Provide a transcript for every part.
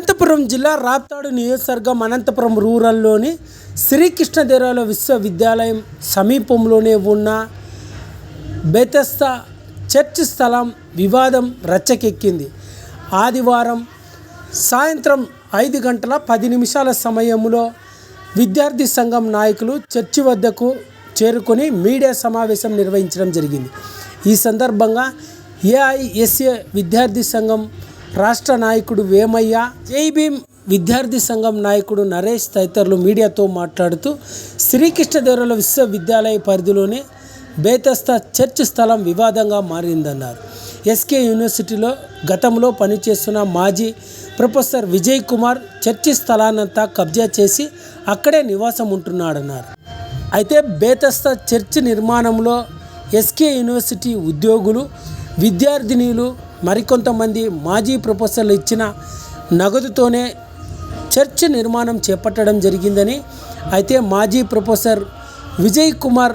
అనంతపురం జిల్లా రాప్తాడు నియోజకవర్గం అనంతపురం రూరల్లోని శ్రీకృష్ణదేవరాయల విశ్వవిద్యాలయం సమీపంలోనే ఉన్న బెతస్త చర్చ్ స్థలం వివాదం రచ్చకెక్కింది. ఆదివారం సాయంత్రం ఐదు గంటల పది నిమిషాల సమయంలో విద్యార్థి సంఘం నాయకులు చర్చి వద్దకు చేరుకొని మీడియా సమావేశం నిర్వహించడం జరిగింది. ఈ సందర్భంగా ఏఐఎస్ఏ విద్యార్థి సంఘం రాష్ట్ర నాయకుడు వేమయ్య జైభీమ్ విద్యార్థి సంఘం నాయకుడు నరేష్ తదితరులు మీడియాతో మాట్లాడుతూ శ్రీకృష్ణదేవరాయల విశ్వవిద్యాలయ పరిధిలోని బేతస్త చర్చ్ స్థలం వివాదంగా మారిందన్నారు. ఎస్కే యూనివర్సిటీలో గతంలో పనిచేస్తున్న మాజీ ప్రొఫెసర్ విజయ్ కుమార్ చర్చి స్థలాన్నంతా కబ్జా చేసి అక్కడే నివాసం ఉంటున్నాడన్నారు అయితే బేతస్త చర్చ్ నిర్మాణంలో ఎస్కే యూనివర్సిటీ ఉద్యోగులు విద్యార్థినీలు మరికొంతమంది మాజీ ప్రొఫెసర్లు ఇచ్చిన నగదుతోనే చర్చ్ నిర్మాణం చేపట్టడం జరిగిందని అయితే మాజీ ప్రొఫెసర్ విజయ్ కుమార్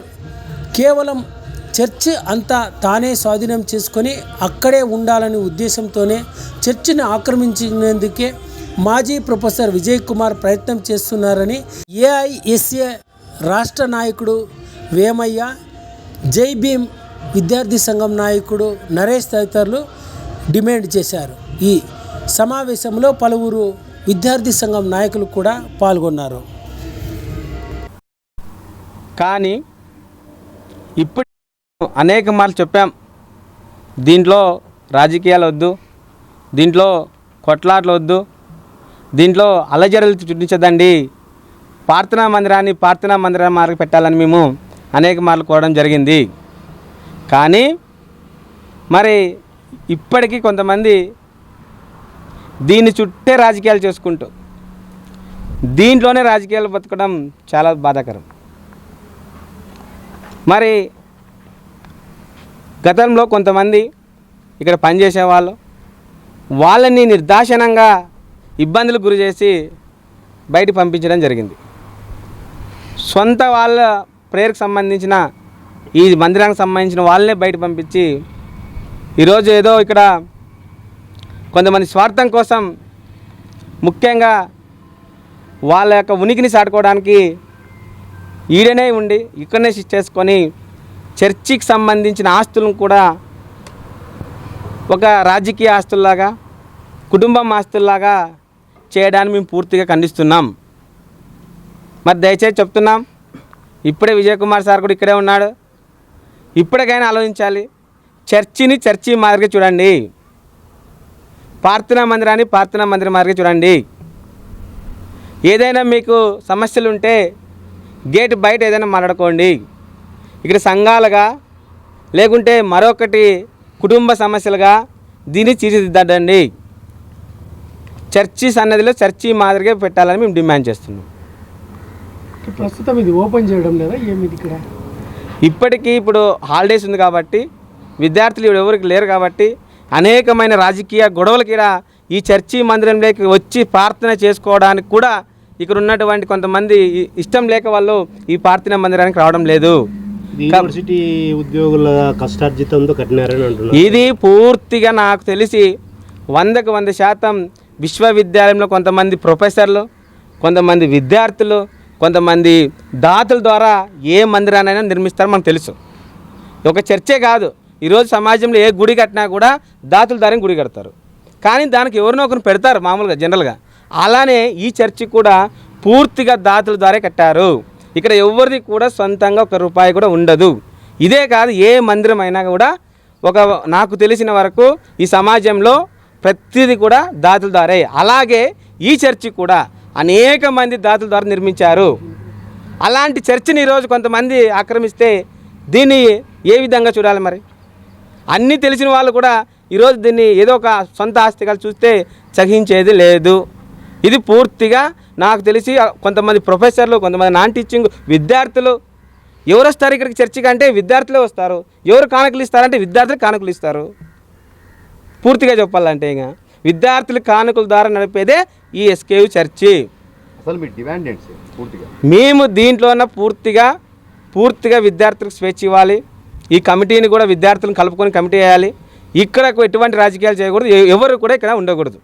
కేవలం చర్చ్ అంతా తానే స్వాధీనం చేసుకొని అక్కడే ఉండాలనే ఉద్దేశంతోనే చర్చిని ఆక్రమించినందుకే మాజీ ప్రొఫెసర్ విజయ్ కుమార్ ప్రయత్నం చేస్తున్నారని ఏఐఎస్ఏ రాష్ట్ర నాయకుడు వేమయ్య జై భీమ్ విద్యార్థి సంఘం నాయకుడు నరేష్ తదితరులు డిమాండ్ చేశారు. ఈ సమావేశంలో పలువురు విద్యార్థి సంఘం నాయకులు కూడా పాల్గొన్నారు. కానీ ఇప్పుడు అనేక మార్లు చెప్పాం. దీంట్లో రాజకీయాలు వద్దు దీంట్లో కొట్లాట్లు వద్దు దీంట్లో అలజడులు చూపించదండి ప్రార్థనా మందిరాన్ని ప్రార్థనా మందిరం మార్గ పెట్టాలని మేము అనేక మార్లు కోవడం జరిగింది. కానీ మరి ఇప్పటికీ కొంతమంది దీన్ని చుట్టే రాజకీయాలు చేసుకుంటూ దీంట్లోనే రాజకీయాలు బతకడం చాలా బాధాకరం. మరి గతంలో కొంతమంది ఇక్కడ పనిచేసేవాళ్ళు వాళ్ళని నిర్దాక్షణంగా ఇబ్బందులకు గురి చేసి బయట పంపించడం జరిగింది. సొంత వాళ్ళ ప్రేయర్కి సంబంధించిన ఈ మందిరానికి సంబంధించిన వాళ్ళనే బయట పంపించి ఈరోజు ఏదో ఇక్కడ కొంతమంది స్వార్థం కోసం ముఖ్యంగా వాళ్ళ యొక్క ఉనికిని సాటుకోవడానికి ఈడనే ఉండి ఇక్కడనే చేసుకొని చర్చికి సంబంధించిన ఆస్తులను కూడా ఒక రాజకీయ ఆస్తుల్లాగా కుటుంబం ఆస్తుల్లాగా చేయడాన్ని మేము పూర్తిగా ఖండిస్తున్నాం. మరి దయచేసి చెప్తున్నాం ఇప్పుడే విజయ్ కుమార్ సార్ కూడా ఇక్కడే ఉన్నాడు. ఇప్పటికైనా ఆలోచించాలి. చర్చిని చర్చి మాదిరిగా చూడండి. ప్రార్థనా మందిరాన్ని ప్రార్థనా మందిరం మాదిరిగా చూడండి. ఏదైనా మీకు సమస్యలు ఉంటే గేట్ బయట ఏదైనా మాట్లాడుకోండి. ఇక్కడ సంఘాలుగా లేకుంటే మరొకటి కుటుంబ సమస్యలుగా దీన్ని తీర్చిదిద్దండి చర్చి సన్నదిలో చర్చి మాదిరిగా పెట్టాలని మేము డిమాండ్ చేస్తున్నాం. ప్రస్తుతం ఇది ఓపెన్ చేయడం లేదా ఏమి ఇక్కడ? ఇప్పటికీ ఇప్పుడు హాలిడేస్ ఉంది కాబట్టి విద్యార్థులు ఎవరికి లేరు కాబట్టి అనేకమైన రాజకీయ గొడవలకి ఈ చర్చి మందిరంలోకి వచ్చి ప్రార్థన చేసుకోవడానికి కూడా ఇక్కడ ఉన్నటువంటి కొంతమంది ఇష్టం లేక వాళ్ళు ఈ ప్రార్థన మందిరానికి రావడం లేదు. యూనివర్సిటీ ఉద్యోగుల కష్టార్జితంతో కట్టినారని అంటున్నారు. ఇది పూర్తిగా నాకు తెలిసి వందకు వంద శాతం విశ్వవిద్యాలయంలో కొంతమంది ప్రొఫెసర్లు కొంతమంది విద్యార్థులు కొంతమంది దాతల ద్వారా ఏ మందిరానైనా నిర్మిస్తారో మనకు తెలుసు. ఒక చర్చే కాదు. ఈరోజు సమాజంలో ఏ గుడి కట్టినా కూడా దాతుల ద్వారా గుడి కడతారు. కానీ దానికి ఎవరినో ఒకరిని పెడతారు మామూలుగా జనరల్గా. అలానే ఈ చర్చి కూడా పూర్తిగా దాతల ద్వారా కట్టారు. ఇక్కడ ఎవరిది కూడా సొంతంగా ఒక రూపాయి కూడా ఉండదు. ఇదే కాదు ఏ మందిరం అయినా కూడా ఒక నాకు తెలిసిన వరకు ఈ సమాజంలో ప్రతిదీ కూడా దాతల ద్వారే అలాగే ఈ చర్చి కూడా అనేక మంది దాతల ద్వారా నిర్మించారు. అలాంటి చర్చిని ఈరోజు కొంతమంది ఆక్రమిస్తే దీన్ని ఏ విధంగా చూడాలి మరి? అన్నీ తెలిసిన వాళ్ళు కూడా ఈరోజు దీన్ని ఏదో ఒక సొంత ఆస్తిగా చూస్తే సహించేది లేదు. ఇది పూర్తిగా నాకు తెలిసి కొంతమంది ప్రొఫెసర్లు కొంతమంది నాన్ టీచింగ్ విద్యార్థులు ఎవరు వస్తారు ఇక్కడికి చర్చికి అంటే విద్యార్థులే వస్తారు. ఎవరు కానుకలు ఇస్తారంటే విద్యార్థులు కానుకలు ఇస్తారు. పూర్తిగా చెప్పాలంటే ఇంకా విద్యార్థులు కానుకల ద్వారా నడిపేదే ఈ ఎస్కేయు చర్చి. అసలు మీ డిమాండ్ పూర్తిగా. మేము దీంట్లోన పూర్తిగా పూర్తిగా విద్యార్థులకు స్వేచ్ఛ ఇవ్వాలి. ఈ కమిటీని కూడా విద్యార్థులను కలుపుకొని కమిటీ వేయాలి. ఇక్కడ ఎటువంటి రాజకీయాలు చేయకూడదు. ఎవరు కూడా ఇక్కడ ఉండకూడదు.